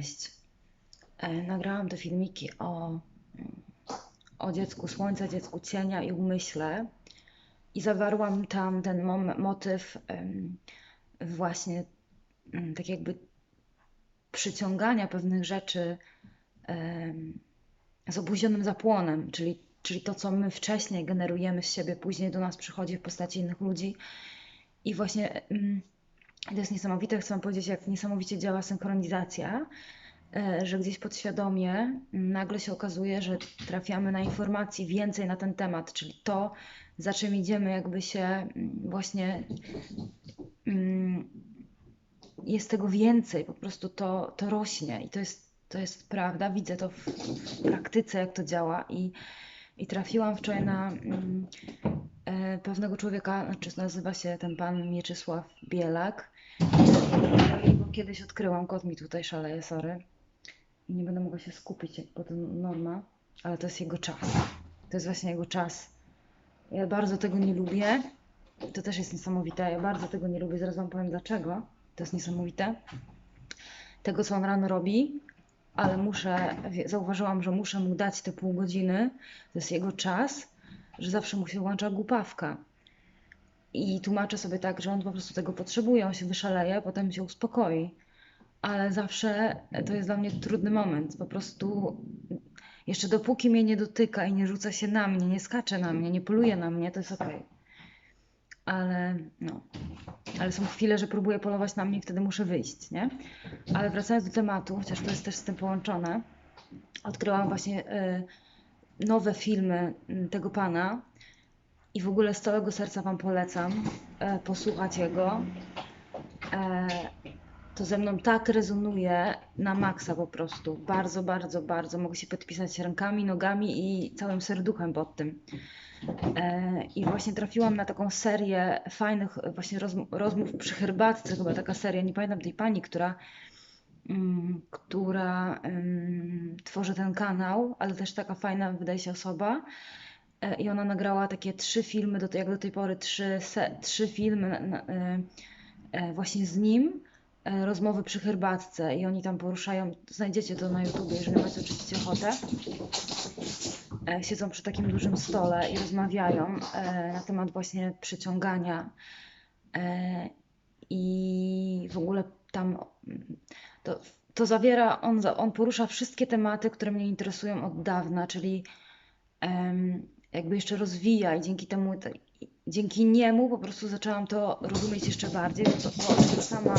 Cześć. E, nagrałam te filmiki o, o dziecku słońca, dziecku cienia i umyśle. I zawarłam tam ten motyw właśnie tak jakby przyciągania pewnych rzeczy z opóźnionym zapłonem, czyli, czyli to, co my wcześniej generujemy z siebie, później do nas przychodzi w postaci innych ludzi. I właśnie to jest niesamowite, chcę Wam powiedzieć, jak niesamowicie działa synchronizacja, e, że gdzieś podświadomie nagle się okazuje, że trafiamy na informacji więcej na ten temat, czyli to, za czym idziemy, jakby się właśnie jest tego więcej, po prostu to, to rośnie i to jest, to jest prawda. Widzę to w, w praktyce, jak to działa i, i trafiłam wczoraj na e, pewnego człowieka, znaczy nazywa się ten pan Mieczysław Bielak. Kiedyś odkryłam, kot mi tutaj szaleje, sorry. I nie będę mogła się skupić, bo to norma, ale to jest jego czas. To jest właśnie jego czas. Ja bardzo tego nie lubię. To też jest niesamowite. Ja bardzo tego nie lubię. Zaraz Wam powiem dlaczego. To jest niesamowite. Tego, co on rano robi, ale muszę, zauważyłam, że muszę mu dać te pół godziny. To jest jego czas, że zawsze mu się włącza głupawka. I tłumaczę sobie tak, że on po prostu tego potrzebuje, on się wyszaleje, potem się uspokoi. Ale zawsze to jest dla mnie trudny moment. Po prostu jeszcze dopóki mnie nie dotyka i nie rzuca się na mnie, nie skacze na mnie, nie poluje na mnie, to jest ok. Ale no, ale są chwile, że próbuję polować na mnie i wtedy muszę wyjść, nie? Ale wracając do tematu, chociaż to jest też z tym połączone, odkryłam właśnie y, nowe filmy y, tego pana, i w ogóle z całego serca Wam polecam e, posłuchać jego. E, to ze mną tak rezonuje na maksa po prostu. Bardzo, bardzo, bardzo. Mogę się podpisać rękami, nogami i całym serduchem pod tym. E, I właśnie trafiłam na taką serię fajnych właśnie rozm rozmów przy herbatce, chyba taka seria, nie pamiętam tej pani, która, mm, która mm, tworzy ten kanał, ale też taka fajna wydaje się osoba. E, i ona nagrała takie trzy filmy, do, jak do tej pory trzy, trzy filmy na, e, właśnie z nim, e, rozmowy przy herbatce i oni tam poruszają, znajdziecie to na YouTubie, jeżeli macie oczywiście ochotę. Siedzą przy takim dużym stole i rozmawiają na temat właśnie przyciągania i w ogóle tam to, to zawiera, on, on porusza wszystkie tematy, które mnie interesują od dawna, czyli jakby jeszcze rozwija i dzięki temu, dzięki niemu po prostu zaczęłam to rozumieć jeszcze bardziej, to, to o czym sama,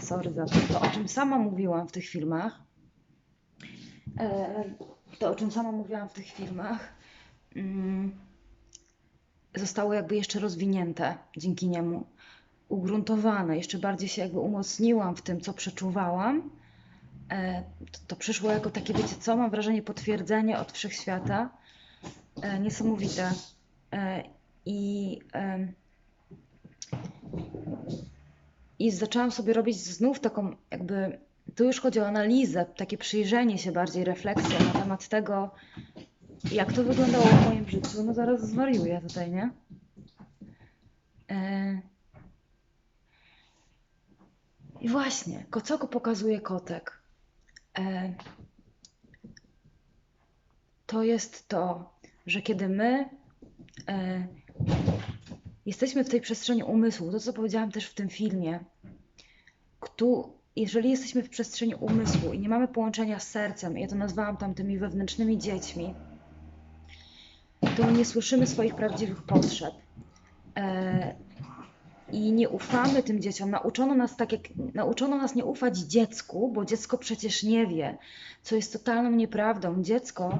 sorry za to, to o czym sama mówiłam w tych filmach, e, to o czym sama mówiłam w tych filmach, mm, zostało jakby jeszcze rozwinięte dzięki niemu, ugruntowane, jeszcze bardziej się jakby umocniłam w tym, co przeczuwałam, e, to, to przyszło jako takie, wiecie co, mam wrażenie, potwierdzenie od wszechświata, E, niesamowite. E, I, I zaczęłam sobie robić znów taką, jakby, tu już chodzi o analizę, takie przyjrzenie się bardziej, refleksję na temat tego, jak to wyglądało w moim życiu. No zaraz zwariuję tutaj, nie? E, I właśnie, co pokazuje kotek? To jest to, że kiedy my e, jesteśmy w tej przestrzeni umysłu, to co powiedziałam też w tym filmie, jeżeli jesteśmy w przestrzeni umysłu i nie mamy połączenia z sercem, ja to nazwałam tam tymi wewnętrznymi dziećmi, to nie słyszymy swoich prawdziwych potrzeb. E, i nie ufamy tym dzieciom. Nauczono nas tak jak nauczono nas nie ufać dziecku, bo dziecko przecież nie wie, co jest totalną nieprawdą. Dziecko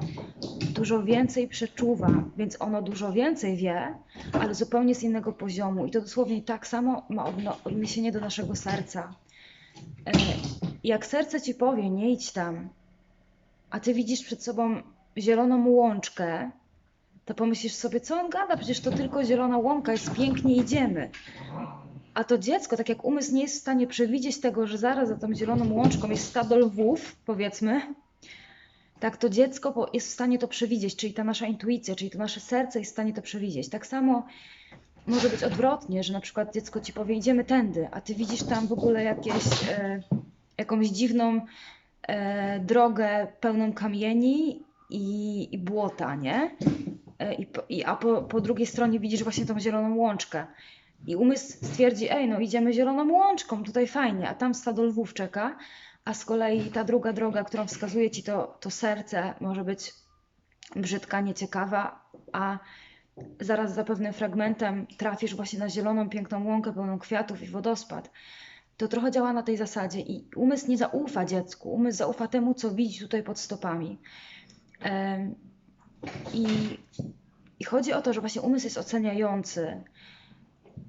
dużo więcej przeczuwa, więc ono dużo więcej wie, ale zupełnie z innego poziomu. I to dosłownie tak samo ma odniesienie do naszego serca. E, jak serce ci powie, nie idź tam, a ty widzisz przed sobą zieloną łączkę, to pomyślisz sobie, co on gada, przecież to tylko zielona łąka, jest pięknie, idziemy. A to dziecko, tak jak umysł nie jest w stanie przewidzieć tego, że zaraz za tą zieloną łączką jest stado lwów, powiedzmy, tak to dziecko jest w stanie to przewidzieć, czyli ta nasza intuicja, czyli to nasze serce jest w stanie to przewidzieć. Tak samo może być odwrotnie, że na przykład dziecko ci powie, idziemy tędy, a ty widzisz tam w ogóle jakieś, e, jakąś dziwną e, drogę pełną kamieni i, i błota, nie? E, I, i, a po, po drugiej stronie widzisz właśnie tą zieloną łączkę. I umysł stwierdzi, ej, no idziemy zieloną łączką, tutaj fajnie, a tam stado lwów czeka, a z kolei ta druga droga, którą wskazuje ci to, to serce, może być brzydka, nieciekawa, a zaraz za pewnym fragmentem trafisz właśnie na zieloną, piękną łąkę pełną kwiatów i wodospad. To trochę działa na tej zasadzie i umysł nie zaufa dziecku, umysł zaufa temu, co widzi tutaj pod stopami. I, I chodzi o to, że właśnie umysł jest oceniający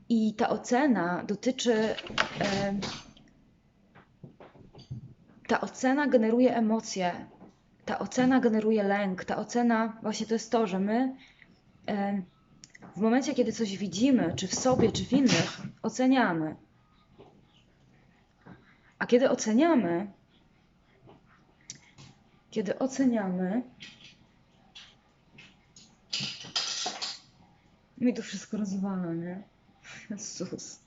i ta ocena dotyczy. ta ocena generuje emocje, ta ocena generuje lęk, ta ocena właśnie to jest to, że my w momencie, kiedy coś widzimy, czy w sobie, czy w innych, oceniamy. A kiedy oceniamy, kiedy oceniamy, mi to wszystko rozwala, nie? Jezus.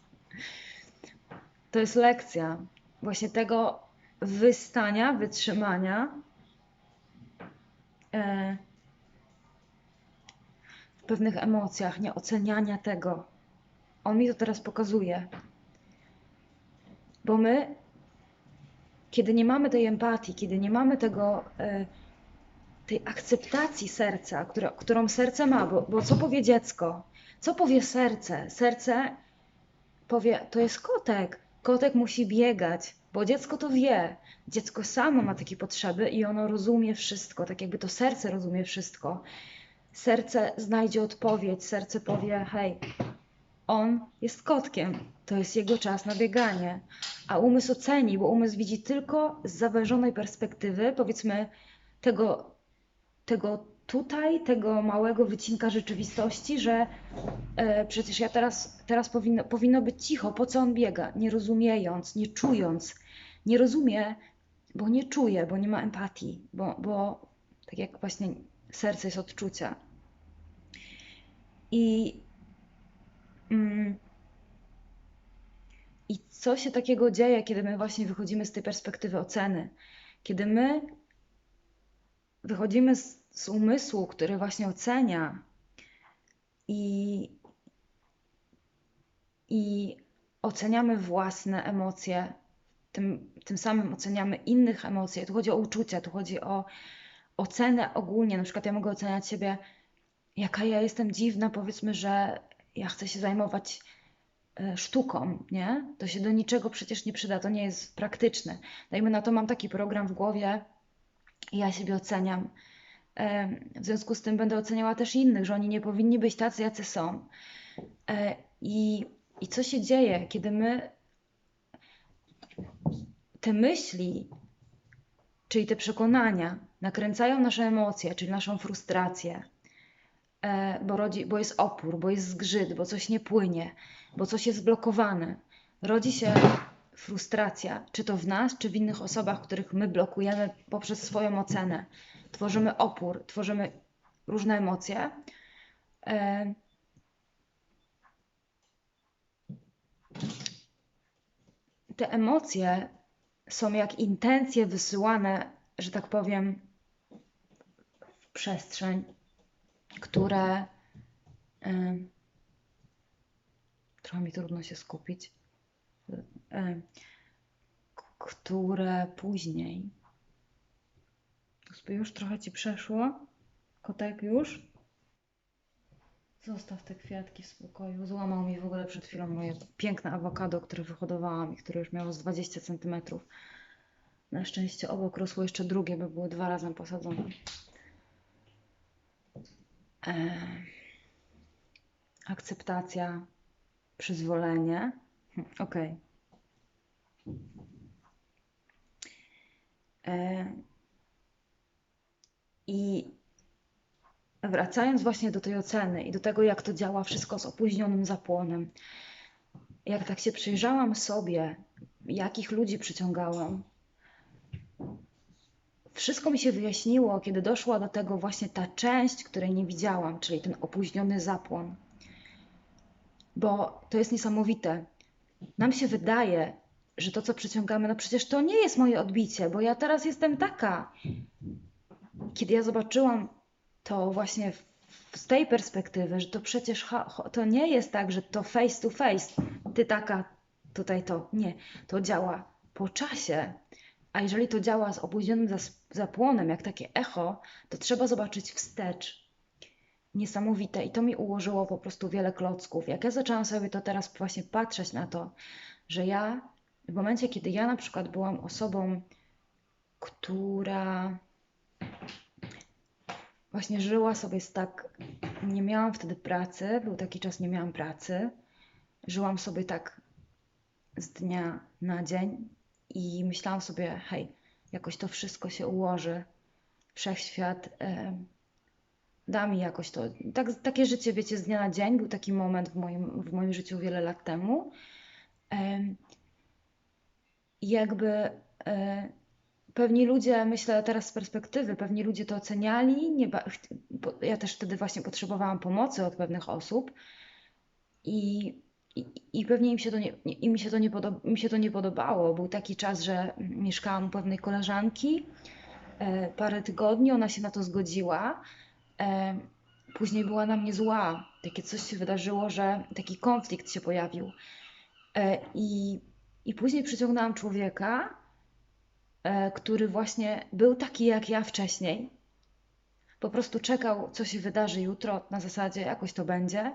To jest lekcja właśnie tego wystania, wytrzymania e, w pewnych emocjach, nie oceniania tego. On mi to teraz pokazuje. Bo my, kiedy nie mamy tej empatii, kiedy nie mamy tego, e, tej akceptacji serca, która, którą serce ma, bo, bo co powie dziecko? Co powie serce? Serce powie, to jest kotek. Kotek musi biegać, bo dziecko to wie. Dziecko samo ma takie potrzeby i ono rozumie wszystko, tak jakby to serce rozumie wszystko. Serce znajdzie odpowiedź, serce powie: Hej, on jest kotkiem, to jest jego czas na bieganie. A umysł oceni, bo umysł widzi tylko z zawężonej perspektywy, powiedzmy, tego, tego tutaj, tego małego wycinka rzeczywistości, że e, przecież ja teraz, teraz powinno, powinno być cicho, po co on biega, nie rozumiejąc, nie czując. Nie rozumie, bo nie czuje, bo nie ma empatii, bo, bo tak jak właśnie serce jest odczucia. I, mm, I co się takiego dzieje, kiedy my właśnie wychodzimy z tej perspektywy oceny? Kiedy my wychodzimy z, z umysłu, który właśnie ocenia i, i oceniamy własne emocje, tym, tym samym oceniamy innych emocje. Tu chodzi o uczucia, tu chodzi o ocenę ogólnie. Na przykład ja mogę oceniać siebie, jaka ja jestem dziwna, powiedzmy, że ja chcę się zajmować e, sztuką, nie? To się do niczego przecież nie przyda, to nie jest praktyczne. Dajmy na to, mam taki program w głowie ja siebie oceniam. W związku z tym będę oceniała też innych, że oni nie powinni być tacy, jacy są. E, I, i co się dzieje, kiedy my te myśli, czyli te przekonania, nakręcają nasze emocje, czyli naszą frustrację, e, bo, rodzi, bo jest opór, bo jest zgrzyt, bo coś nie płynie, bo coś jest blokowane. Rodzi się frustracja, czy to w nas, czy w innych osobach, których my blokujemy poprzez swoją ocenę. Tworzymy opór, tworzymy różne emocje. E, te emocje są jak intencje wysyłane, że tak powiem, w przestrzeń, które. em, trochę mi trudno się skupić. K- które później. Już trochę ci przeszło? Kotek już? Zostaw te kwiatki w spokoju. Złamał mi w ogóle przed chwilą moje piękne awokado, które wyhodowałam i które już miało z 20 cm. Na szczęście obok rosło jeszcze drugie, by było dwa razem posadzone. Eee, akceptacja, przyzwolenie. Okej. Eee, I wracając właśnie do tej oceny i do tego, jak to działa wszystko z opóźnionym zapłonem, jak tak się przyjrzałam sobie, jakich ludzi przyciągałam, wszystko mi się wyjaśniło, kiedy doszła do tego właśnie ta część, której nie widziałam, czyli ten opóźniony zapłon. Bo to jest niesamowite. Nam się wydaje, że to, co przyciągamy, no przecież to nie jest moje odbicie, bo ja teraz jestem taka. Kiedy ja zobaczyłam to właśnie z tej perspektywy, że to przecież to nie jest tak, że to face to face, ty taka, tutaj to. Nie, to działa po czasie. A jeżeli to działa z opóźnionym zapłonem, jak takie echo, to trzeba zobaczyć wstecz. Niesamowite. I to mi ułożyło po prostu wiele klocków. Jak ja zaczęłam sobie to teraz właśnie patrzeć na to, że ja w momencie, kiedy ja na przykład byłam osobą, która właśnie żyła sobie z tak, nie miałam wtedy pracy, był taki czas, nie miałam pracy, żyłam sobie tak z dnia na dzień i myślałam sobie, hej, jakoś to wszystko się ułoży, wszechświat e, da mi jakoś to. Tak, takie życie, wiecie, z dnia na dzień, był taki moment w moim, w moim życiu wiele lat temu. Em, I jakby e, pewni ludzie, myślę teraz z perspektywy, pewni ludzie to oceniali. Nie ja też wtedy właśnie potrzebowałam pomocy od pewnych osób i, i, i pewnie im się to nie, im mi się to nie, podob, mi się to nie podobało. Był taki czas, że mieszkałam u pewnej koleżanki e, parę tygodni, ona się na to zgodziła. E, później była na mnie zła. Takie coś się wydarzyło, że taki konflikt się pojawił. E, i, I później przyciągnęłam człowieka, e, który właśnie był taki jak ja wcześniej. Po prostu czekał, co się wydarzy jutro, na zasadzie jakoś to będzie.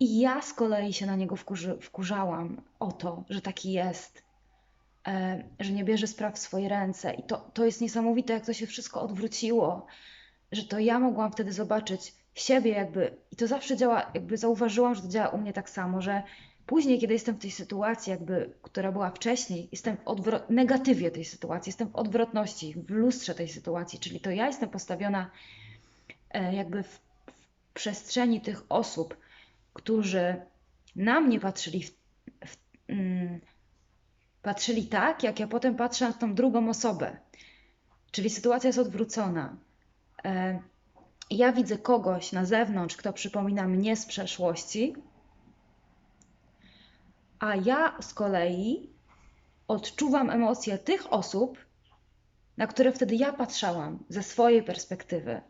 I ja z kolei się na niego wkurzy, wkurzałam o to, że taki jest, że nie bierze spraw w swoje ręce. I to, to jest niesamowite, jak to się wszystko odwróciło, że to ja mogłam wtedy zobaczyć siebie jakby, i to zawsze działa, jakby zauważyłam, że to działa u mnie tak samo, że później, kiedy jestem w tej sytuacji, jakby, która była wcześniej, jestem w odwro- negatywie tej sytuacji, jestem w odwrotności, w lustrze tej sytuacji, czyli to ja jestem postawiona e, jakby w, w przestrzeni tych osób, którzy na mnie patrzyli, w, w, mm, patrzyli tak, jak ja potem patrzę na tą drugą osobę. Czyli sytuacja jest odwrócona. E, ja widzę kogoś na zewnątrz, kto przypomina mnie z przeszłości, a ja z kolei odczuwam emocje tych osób, na które wtedy ja patrzałam ze swojej perspektywy.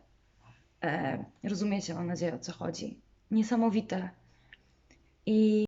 E, rozumiecie, mam nadzieję, o co chodzi. Niesamowite. I